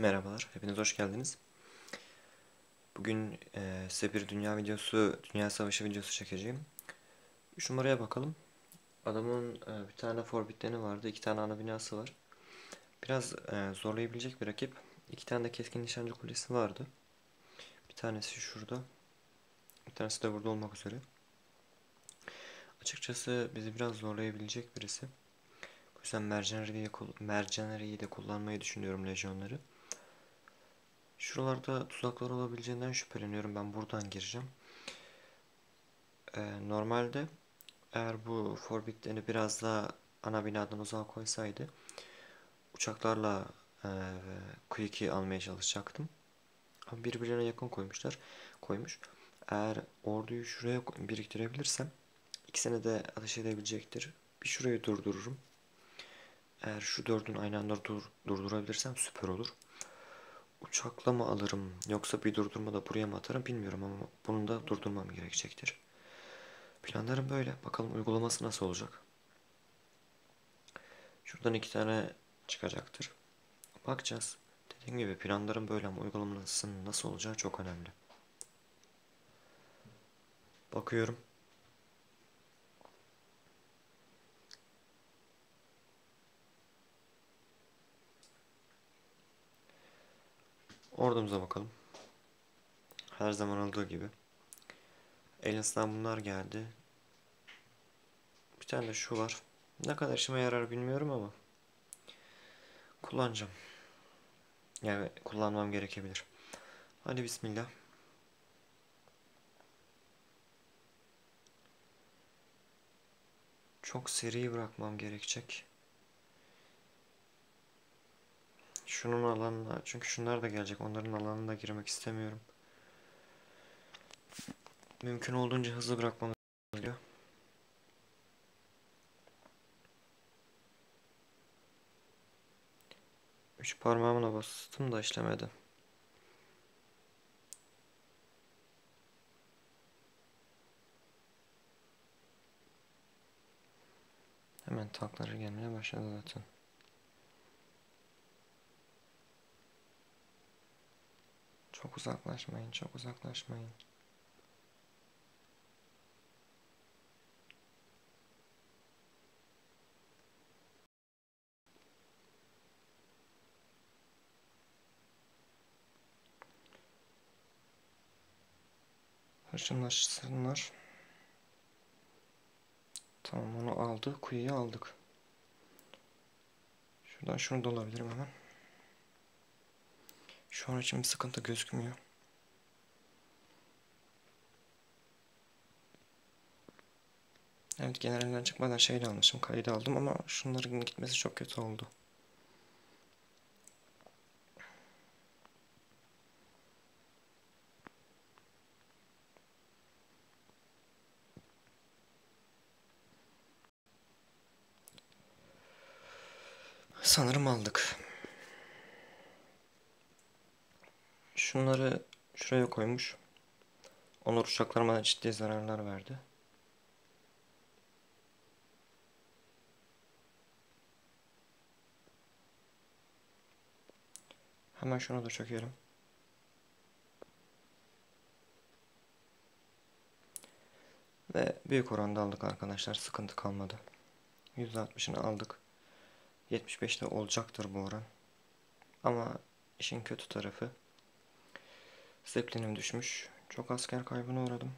Merhabalar, hepiniz hoş geldiniz. Bugün e, size bir dünya videosu, dünya savaşı videosu çekeceğim. 3 numaraya bakalım. Adamın e, bir tane forbitleri vardı, iki tane ana binası var. Biraz e, zorlayabilecek bir rakip. İki tane de keskin nişancı kulesi vardı. Bir tanesi şurada, bir tanesi de burada olmak üzere. Açıkçası bizi biraz zorlayabilecek birisi. Bu yüzden Mercenary'yi de kullanmayı düşünüyorum lejyonları. Şuralarda tuzaklar olabileceğinden şüpheleniyorum. Ben buradan gireceğim. Ee, normalde eğer bu forbitlerini biraz daha ana binadan uzağa koysaydı uçaklarla e, Quick'i almaya çalışacaktım. Ama birbirlerine yakın koymuşlar. Koymuş. Eğer orduyu şuraya biriktirebilirsem ikisini de ateş edebilecektir. Bir şurayı durdururum. Eğer şu dördün aynı anda dur, durdurabilirsem süper olur. Uçakla mı alırım yoksa bir durdurma da buraya mı atarım bilmiyorum ama bunu da durdurmam gerekecektir. Planlarım böyle. Bakalım uygulaması nasıl olacak. Şuradan iki tane çıkacaktır. Bakacağız. Dediğim gibi planlarım böyle ama uygulamasının nasıl olacağı çok önemli. Bakıyorum. Ordumuza bakalım. Her zaman olduğu gibi. Aliens'dan bunlar geldi. Bir tane de şu var. Ne kadar işime yarar bilmiyorum ama kullanacağım. Yani kullanmam gerekebilir. Hadi bismillah. Çok seri bırakmam gerekecek. Şunun alanına çünkü şunlar da gelecek. Onların alanına girmek istemiyorum. Mümkün olduğunca hızlı bırakmamız gerekiyor. Üç parmağımla bastım da işlemedi. Hemen takları gelmeye başladı zaten. Çok uzaklaşmayın, çok uzaklaşmayın. Hırçınlaşsınlar. Tamam onu aldı. Kuyuyu aldık. Şuradan şunu da alabilirim hemen. Şu an için bir sıkıntı gözükmüyor. Evet generalden çıkmadan şeyle almışım. Kaydı aldım ama şunların gitmesi çok kötü oldu. Sanırım aldık. Şunları şuraya koymuş. Onur uçaklarıma ciddi zararlar verdi. Hemen şunu da çökerim. Ve büyük oranda aldık arkadaşlar. Sıkıntı kalmadı. %60'ını aldık. 75'te olacaktır bu oran. Ama işin kötü tarafı Zeppelinim düşmüş. Çok asker kaybına uğradım.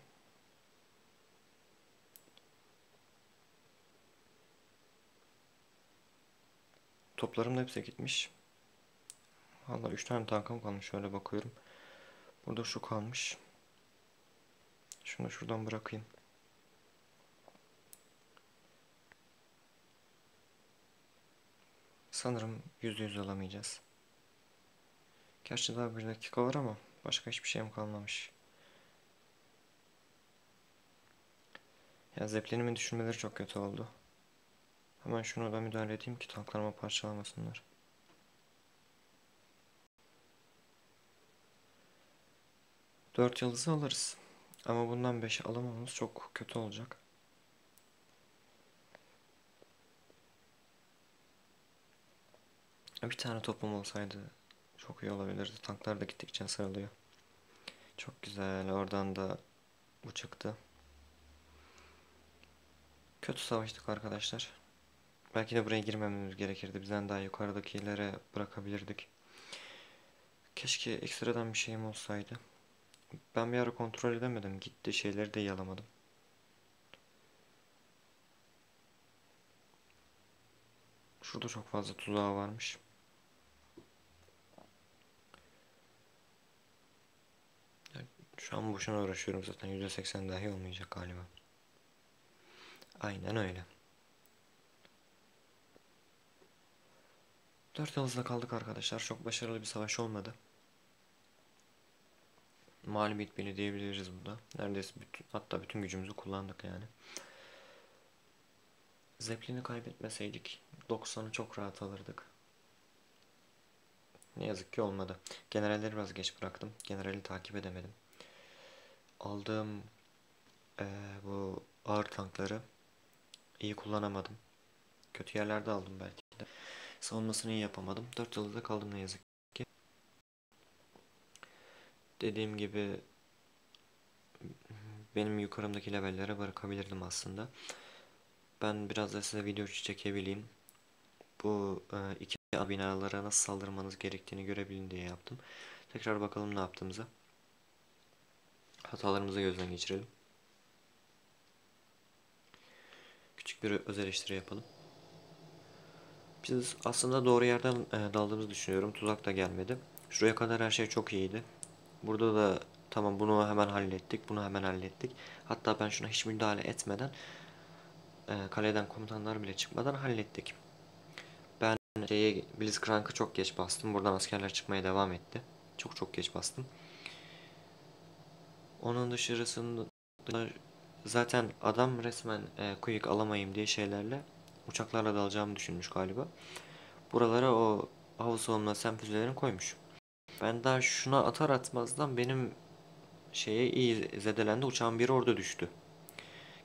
Toplarım da hepsi gitmiş. Valla 3 tane tankım kalmış. Şöyle bakıyorum. Burada şu kalmış. Şunu şuradan bırakayım. Sanırım %100 alamayacağız. Gerçi daha bir dakika var ama Başka hiçbir şeyim kalmamış. Ya zeplenimin düşürmeleri çok kötü oldu. Hemen şunu da müdahale edeyim ki tanklarıma parçalamasınlar. Dört yıldızı alırız. Ama bundan beş alamamız çok kötü olacak. Bir tane topum olsaydı Çok iyi olabilirdi. Tanklar da gittikçe sıralıyor. Çok güzel. Oradan da bu çıktı. Kötü savaştık arkadaşlar. Belki de buraya girmememiz gerekirdi. Bizden daha yukarıdakilere bırakabilirdik. Keşke ekstradan bir şeyim olsaydı. Ben bir ara kontrol edemedim. Gitti şeyleri de yalamadım. Şurada çok fazla tuzağı varmış. Şu an boşuna uğraşıyorum zaten %80 dahi olmayacak galiba. Aynen öyle. Dört yıldızla kaldık arkadaşlar. Çok başarılı bir savaş olmadı. Mağlubiyet beni diyebiliriz burada. Neredeyse bütün, hatta bütün gücümüzü kullandık yani. Zeppelin'i kaybetmeseydik 90'ı çok rahat alırdık. Ne yazık ki olmadı. Generalleri biraz geç bıraktım. Generali takip edemedim. Aldığım e, bu ağır tankları iyi kullanamadım. Kötü yerlerde aldım belki de. Savunmasını iyi yapamadım. 4 yılda kaldım ne yazık ki. Dediğim gibi benim yukarımdaki levellere bırakabilirdim aslında. Ben biraz da size video çekebileyim. Bu e, iki binalara nasıl saldırmanız gerektiğini görebilin diye yaptım. Tekrar bakalım ne yaptığımıza. Hatalarımızı gözden geçirelim. Küçük bir öz eleştiri yapalım. Biz aslında doğru yerden e, daldığımızı düşünüyorum. Tuzak da gelmedi. Şuraya kadar her şey çok iyiydi. Burada da tamam bunu hemen hallettik. Bunu hemen hallettik. Hatta ben şuna hiç müdahale etmeden e, kaleden komutanlar bile çıkmadan hallettik. Ben şeye Blitzcrank'ı çok geç bastım. Buradan askerler çıkmaya devam etti. Çok çok geç bastım. Onun dışarısında zaten adam resmen e, quick alamayayım diye şeylerle uçaklarla dalacağımı düşünmüş galiba. Buralara o hava savunma sen füzelerini koymuş. Ben daha şuna atar atmazdan benim şeye iyi zedelendi. Uçağın biri orada düştü.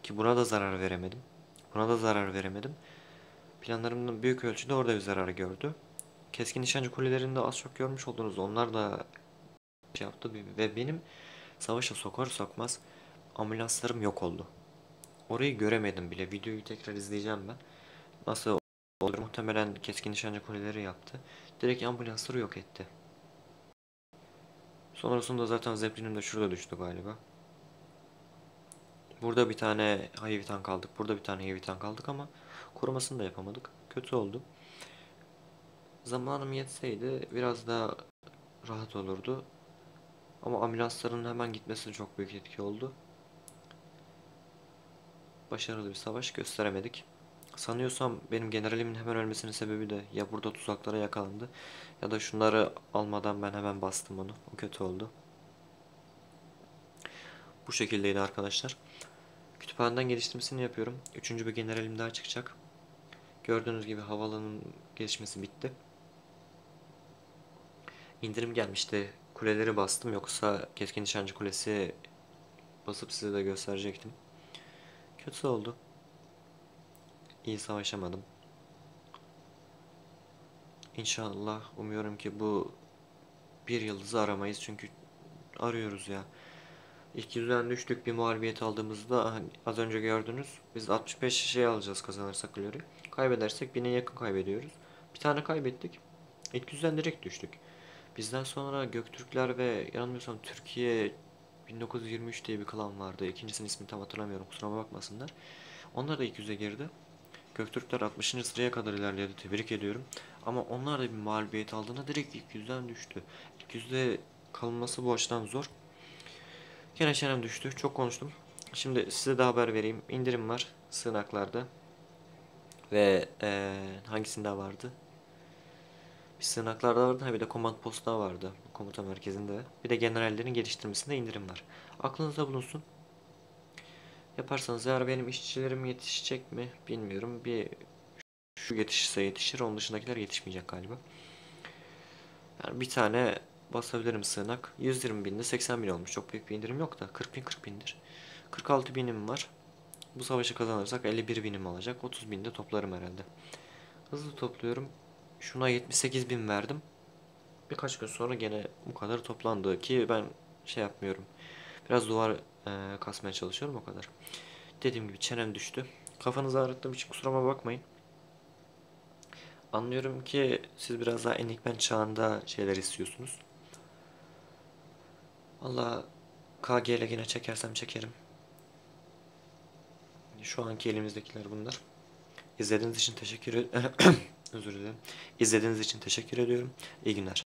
Ki buna da zarar veremedim. Buna da zarar veremedim. Planlarımın büyük ölçüde orada bir zarar gördü. Keskin nişancı kulelerinde az çok görmüş oldunuz. Onlar da şey yaptı ve benim savaşa sokar sokmaz ambulanslarım yok oldu. Orayı göremedim bile. Videoyu tekrar izleyeceğim ben. Nasıl olur? Muhtemelen keskin nişancı kuleleri yaptı. Direkt ambulansları yok etti. Sonrasında zaten Zeppelin'im de şurada düştü galiba. Burada bir tane heavy tank aldık. Burada bir tane heavy tank aldık ama korumasını da yapamadık. Kötü oldu. Zamanım yetseydi biraz daha rahat olurdu. Ama ambulansların hemen gitmesi çok büyük etki oldu. Başarılı bir savaş gösteremedik. Sanıyorsam benim generalimin hemen ölmesinin sebebi de ya burada tuzaklara yakalandı ya da şunları almadan ben hemen bastım onu. O kötü oldu. Bu şekildeydi arkadaşlar. Kütüphaneden geliştirmesini yapıyorum. Üçüncü bir generalim daha çıkacak. Gördüğünüz gibi havalanın gelişmesi bitti. İndirim gelmişti. Kuleleri bastım yoksa keskin nişancı kulesi basıp size de gösterecektim. Kötü oldu. İyi savaşamadım. İnşallah umuyorum ki bu bir yıldızı aramayız çünkü arıyoruz ya. İlk yüzden düştük bir muhalefet aldığımızda hani az önce gördünüz. Biz 65 şey alacağız kazanırsak Glory. Kaybedersek bine yakın kaybediyoruz. Bir tane kaybettik. İlk yüzden direkt düştük. Bizden sonra Göktürkler ve yanılmıyorsam Türkiye 1923 diye bir klan vardı. İkincisinin ismini tam hatırlamıyorum kusuruma bakmasınlar. Onlar da ilk yüze girdi. Göktürkler 60. sıraya kadar ilerledi. Tebrik ediyorum. Ama onlar da bir mağlubiyet aldığında direkt ilk yüzden düştü. İlk yüzde kalınması bu açıdan zor. Gene çenem düştü. Çok konuştum. Şimdi size de haber vereyim. İndirim var sığınaklarda. Ve ee, hangisinde vardı? Bir sığınaklarda vardı. Ha bir de komand postta vardı. Komuta merkezinde. Bir de generallerin geliştirmesinde indirim var. Aklınızda bulunsun. Yaparsanız eğer benim işçilerim yetişecek mi bilmiyorum. Bir şu yetişirse yetişir. Onun dışındakiler yetişmeyecek galiba. Yani bir tane basabilirim sığınak. 120 binde 80 bin olmuş. Çok büyük bir indirim yok da 40 bin 40 bindir. 46 binim var. Bu savaşı kazanırsak 51 binim alacak. 30 binde toplarım herhalde. Hızlı topluyorum. Şuna 78 bin verdim. birkaç gün sonra gene bu kadar toplandı ki ben şey yapmıyorum. Biraz duvar e, kasmaya çalışıyorum o kadar. Dediğim gibi çenem düştü. Kafanızı ağrıttığım için kusuruma bakmayın. Anlıyorum ki siz biraz daha enikmen çağında şeyler istiyorsunuz. Allah KG ile yine çekersem çekerim. Şu anki elimizdekiler bunlar. İzlediğiniz için teşekkür ederim. Özür dilerim. İzlediğiniz için teşekkür ediyorum. İyi günler.